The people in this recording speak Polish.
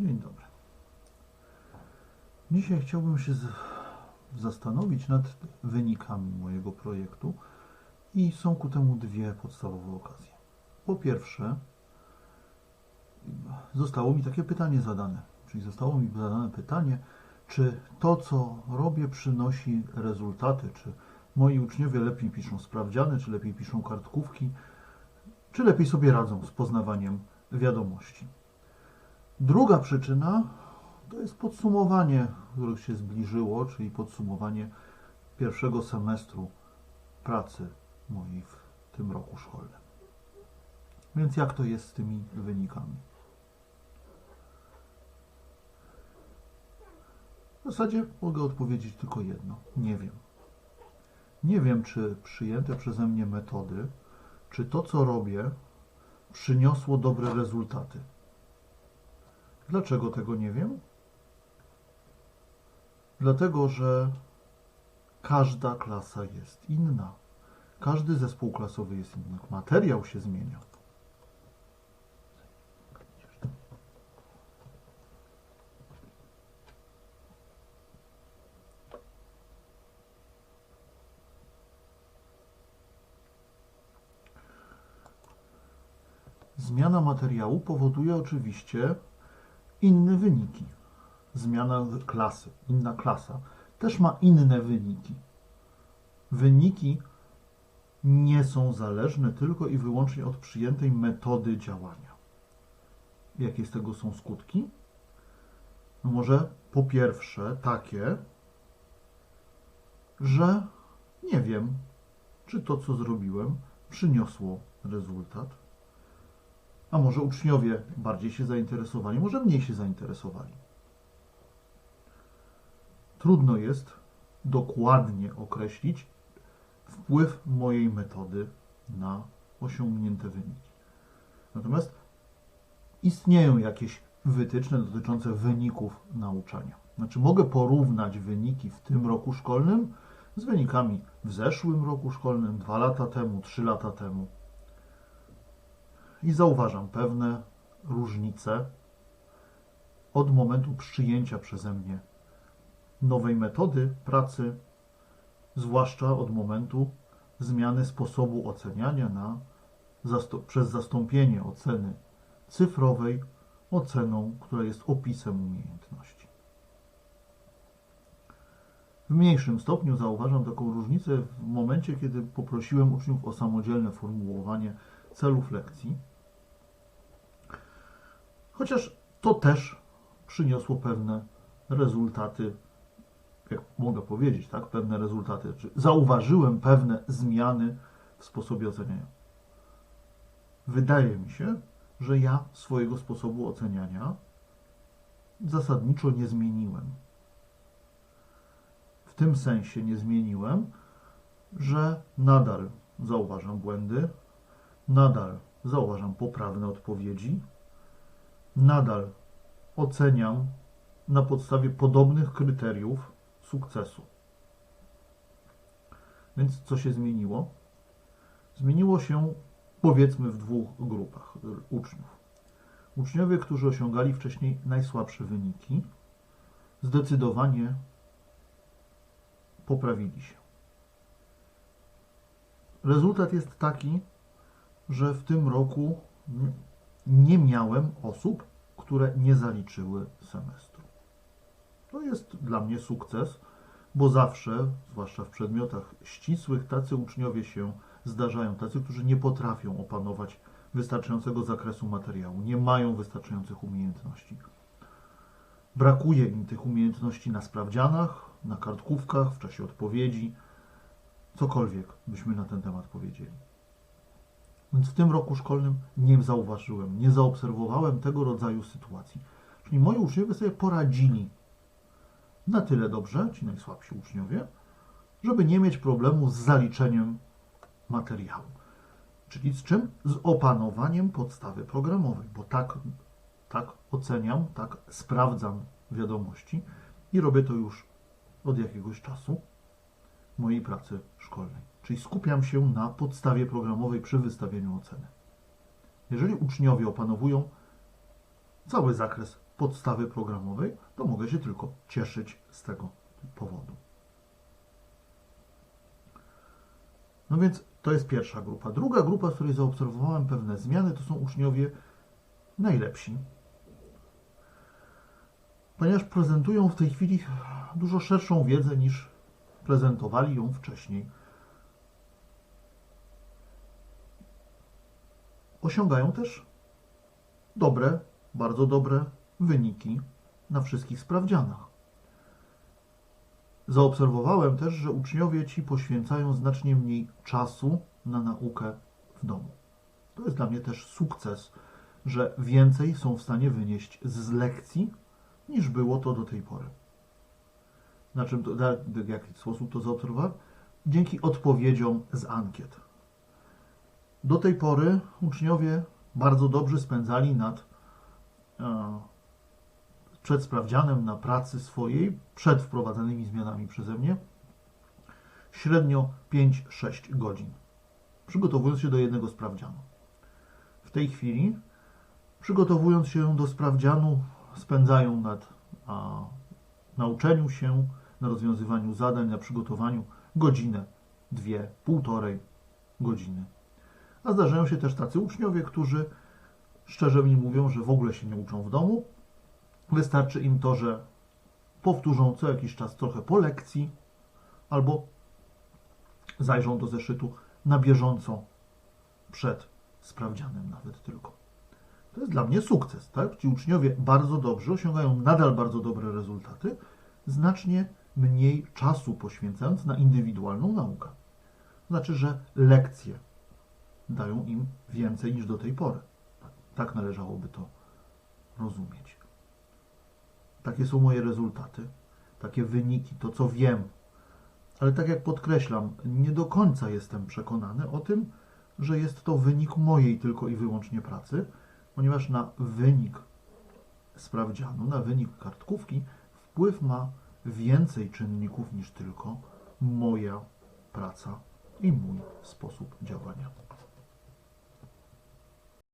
Dzień dobry. Dzisiaj chciałbym się zastanowić nad wynikami mojego projektu i są ku temu dwie podstawowe okazje. Po pierwsze, zostało mi takie pytanie zadane, czyli zostało mi zadane pytanie, czy to, co robię, przynosi rezultaty, czy moi uczniowie lepiej piszą sprawdziany, czy lepiej piszą kartkówki, czy lepiej sobie radzą z poznawaniem wiadomości. Druga przyczyna to jest podsumowanie, które się zbliżyło, czyli podsumowanie pierwszego semestru pracy mojej w tym roku szkolnym. Więc jak to jest z tymi wynikami? W zasadzie mogę odpowiedzieć tylko jedno. Nie wiem. Nie wiem, czy przyjęte przeze mnie metody, czy to, co robię, przyniosło dobre rezultaty. Dlaczego tego nie wiem? Dlatego, że każda klasa jest inna. Każdy zespół klasowy jest inny. Materiał się zmienia. Zmiana materiału powoduje oczywiście inne wyniki. Zmiana klasy, inna klasa też ma inne wyniki. Wyniki nie są zależne tylko i wyłącznie od przyjętej metody działania. Jakie z tego są skutki? No może po pierwsze takie, że nie wiem, czy to, co zrobiłem, przyniosło rezultat. A może uczniowie bardziej się zainteresowali, może mniej się zainteresowali. Trudno jest dokładnie określić wpływ mojej metody na osiągnięte wyniki. Natomiast istnieją jakieś wytyczne dotyczące wyników nauczania. Znaczy, mogę porównać wyniki w tym roku szkolnym z wynikami w zeszłym roku szkolnym, dwa lata temu, trzy lata temu. I zauważam pewne różnice od momentu przyjęcia przeze mnie nowej metody pracy, zwłaszcza od momentu zmiany sposobu oceniania na, przez zastąpienie oceny cyfrowej oceną, która jest opisem umiejętności. W mniejszym stopniu zauważam taką różnicę w momencie, kiedy poprosiłem uczniów o samodzielne formułowanie celów lekcji, chociaż to też przyniosło pewne rezultaty, jak mogę powiedzieć, tak, pewne rezultaty, zauważyłem pewne zmiany w sposobie oceniania. Wydaje mi się, że ja swojego sposobu oceniania zasadniczo nie zmieniłem. W tym sensie nie zmieniłem, że nadal zauważam błędy, nadal zauważam poprawne odpowiedzi, nadal oceniam na podstawie podobnych kryteriów sukcesu. Więc co się zmieniło? Zmieniło się powiedzmy w dwóch grupach uczniów. Uczniowie, którzy osiągali wcześniej najsłabsze wyniki, zdecydowanie poprawili się. Rezultat jest taki, że w tym roku nie miałem osób, które nie zaliczyły semestru. To jest dla mnie sukces, bo zawsze, zwłaszcza w przedmiotach ścisłych, tacy uczniowie się zdarzają, tacy, którzy nie potrafią opanować wystarczającego zakresu materiału, nie mają wystarczających umiejętności. Brakuje im tych umiejętności na sprawdzianach, na kartkówkach, w czasie odpowiedzi, cokolwiek byśmy na ten temat powiedzieli. Więc w tym roku szkolnym nie zauważyłem, nie zaobserwowałem tego rodzaju sytuacji. Czyli moi uczniowie sobie poradzili na tyle dobrze, ci najsłabsi uczniowie, żeby nie mieć problemu z zaliczeniem materiału. Czyli z czym? Z opanowaniem podstawy programowej, bo tak, tak oceniam, tak sprawdzam wiadomości i robię to już od jakiegoś czasu mojej pracy szkolnej. Czyli skupiam się na podstawie programowej przy wystawieniu oceny. Jeżeli uczniowie opanowują cały zakres podstawy programowej, to mogę się tylko cieszyć z tego powodu. No więc to jest pierwsza grupa. Druga grupa, z której zaobserwowałem pewne zmiany, to są uczniowie najlepsi. Ponieważ prezentują w tej chwili dużo szerszą wiedzę niż prezentowali ją wcześniej. Osiągają też dobre, bardzo dobre wyniki na wszystkich sprawdzianach. Zaobserwowałem też, że uczniowie ci poświęcają znacznie mniej czasu na naukę w domu. To jest dla mnie też sukces, że więcej są w stanie wynieść z lekcji, niż było to do tej pory. Na czym to, w jaki sposób to zaobserwowałem? Dzięki odpowiedziom z ankiet. Do tej pory uczniowie bardzo dobrze spędzali nad e, przed sprawdzianem na pracy swojej, przed wprowadzanymi zmianami przeze mnie, średnio 5-6 godzin, przygotowując się do jednego sprawdzianu. W tej chwili, przygotowując się do sprawdzianu, spędzają nad a, nauczeniu się, na rozwiązywaniu zadań, na przygotowaniu godzinę, dwie, półtorej godziny. A zdarzają się też tacy uczniowie, którzy szczerze mi mówią, że w ogóle się nie uczą w domu, Wystarczy im to, że powtórzą co jakiś czas trochę po lekcji albo zajrzą do zeszytu na bieżąco przed sprawdzianem nawet tylko. To jest dla mnie sukces, tak? Ci uczniowie bardzo dobrze osiągają nadal bardzo dobre rezultaty, znacznie mniej czasu poświęcając na indywidualną naukę. Znaczy, że lekcje dają im więcej niż do tej pory. Tak należałoby to rozumieć. Takie są moje rezultaty, takie wyniki, to co wiem. Ale tak jak podkreślam, nie do końca jestem przekonany o tym, że jest to wynik mojej tylko i wyłącznie pracy, ponieważ na wynik sprawdzianu, na wynik kartkówki wpływ ma więcej czynników niż tylko moja praca i mój sposób działania.